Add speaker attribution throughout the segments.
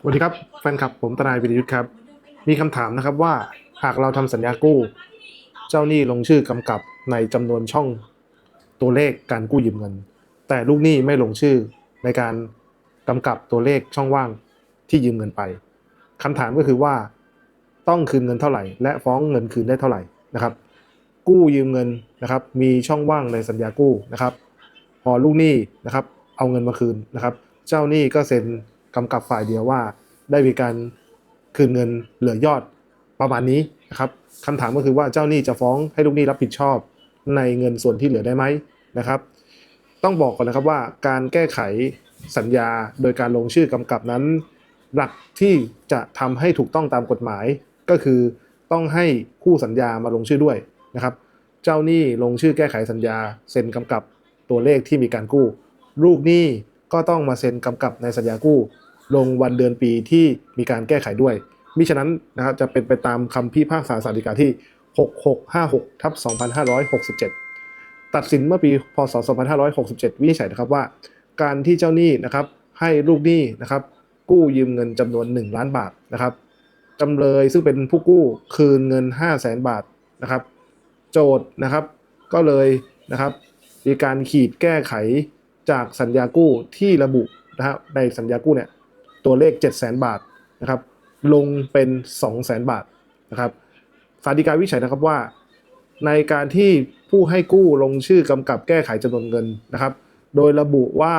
Speaker 1: สวัสดีครับแฟนคลับผมทนายวิรยุทธ์ครับ มีคำถามนะครับว่าหากเราทำสัญญากู้ เจ้าหนี้ลงชื่อกำกับในจำนวนช่องตัวเลขการกู้ยืมเงิน แต่ลูกหนี้ไม่ลงชื่อในการกำกับตัวเลขช่องว่างที่ยืมเงินไปคำถามก็คือว่า ต้องคืนเงินเท่าไหร่ และฟ้องเงินคืนได้เท่าไหร่นะครับ กู้ยืมเงินนะครับ มีช่องว่างในสัญญากู้นะครับ พอลูกหนี้นะครับ เอาเงินมาคืนนะครับ เจ้าหนี้ก็เซ็น กำกับฝ่ายเดียวว่า ได้มีการคืนเงินเหลือยอดประมาณนี้นะครับคำถามก็คือว่าเจ้าหนี้จะฟ้องให้ลูกหนี้รับผิดชอบในเงินส่วนที่เหลือได้ไหมนะครับ ต้องบอกก่อนนะครับว่าการแก้ไขสัญญาโดยการลงชื่อกำกับนั้น หลักที่จะทำให้ถูกต้องตามกฎหมาย ก็คือต้องให้คู่สัญญามาลงชื่อด้วยนะครับ เจ้าหนี้ลงชื่อแก้ไขสัญญาเซ็นกำกับตัวเลขที่มีการกู้ ลูกหนี้ ก็ต้องมาเซ็นกำกับในสัญญากู้ ลงวันเดือนปีที่มีการแก้ไขด้วย มิฉะนั้นนะครับจะเป็นไปตามคำพิพากษาสารดีกาที่ 6656ทับ2567 ตัดสินเมื่อปีพศ 2567 วินิจฉัยนะครับว่า การที่เจ้าหนี้นะครับให้ลูกหนี้นะครับกู้ยืมเงินจำนวน 1 ล้านบาทนะครับจำเลยซึ่งเป็นผู้กู้คืนเงิน 5 0 0แสนบาทนะครับ โจทย์นะครับก็เลยนะครับมีการขีดแก้ไข จากสัญญากู้ที่ระบุนะครับในสัญญากู้เนี่ยตัวเลข 7 0 0 0 0 0 บาทนะครับลงเป็น 2 0 0 0 0 0 บาทนะครับสารดีกาวิจัยนะครับว่า ในการที่ผู้ให้กู้ลงชื่อกำกับแก้ไขจำนวนเงินนะครับ โดยระบุว่า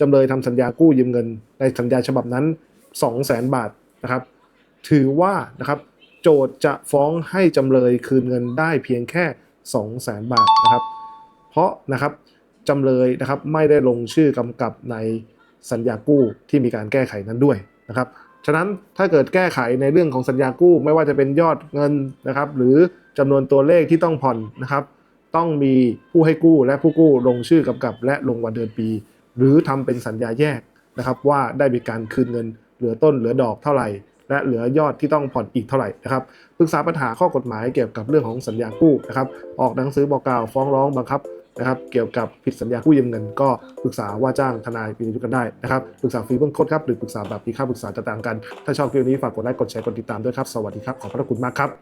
Speaker 1: จำเลยทำสัญญากู้ยืมเงิน ในสัญญาฉบับนั้น 2 0 0 0 0 0 บาทนะครับ ถือว่านะครับโจทย์จะฟ้องให้จำเลยคืนเงินได้เพียงแค่ 2 0 0 0 0 0 บาทนะครับ เพราะนะครับ จำเลยนะครับไม่ได้ลงชื่อกำกับในสัญญากู้ที่มีการแก้ไขนั้นด้วยนะครับฉะนั้นถ้าเกิดแก้ไขในเรื่องของสัญญากู้ไม่ว่าจะเป็นยอดเงินนะครับ หรือจำนวนตัวเลขที่ต้องผ่อนนะครับ ต้องมีผู้ให้กู้และผู้กู้ลงชื่อกำกับ และลงวันเดือนปี หรือทำเป็นสัญญาแยกนะครับ ว่าได้มีการคืนเงิน เหลือต้นเหลือดอกเท่าไหร่ และเหลือยอดที่ต้องผ่อนอีกเท่าไหร่นะครับปรึกษาปัญหาข้อกฎหมายเกี่ยวกับเรื่องของสัญญากู้นะครับ ออกหนังสือบอกกล่าวฟ้องร้องบังคับ นะครับเกี่ยวกับผิดสัญญากู้ยืมเงิน ก็ปรึกษาว่าจ้างทนายปีนี้กันได้นะครับปรึกษาฟรีเบื้องต้นครับหรือปรึกษาแบบมีค่าปรึกษาจะต่างกัน ถ้าชอบคลิปนี้ฝากกดไลค์กดแชร์กดติดตามด้วยครับ สวัสดีครับ ขอบพระคุณมากครับ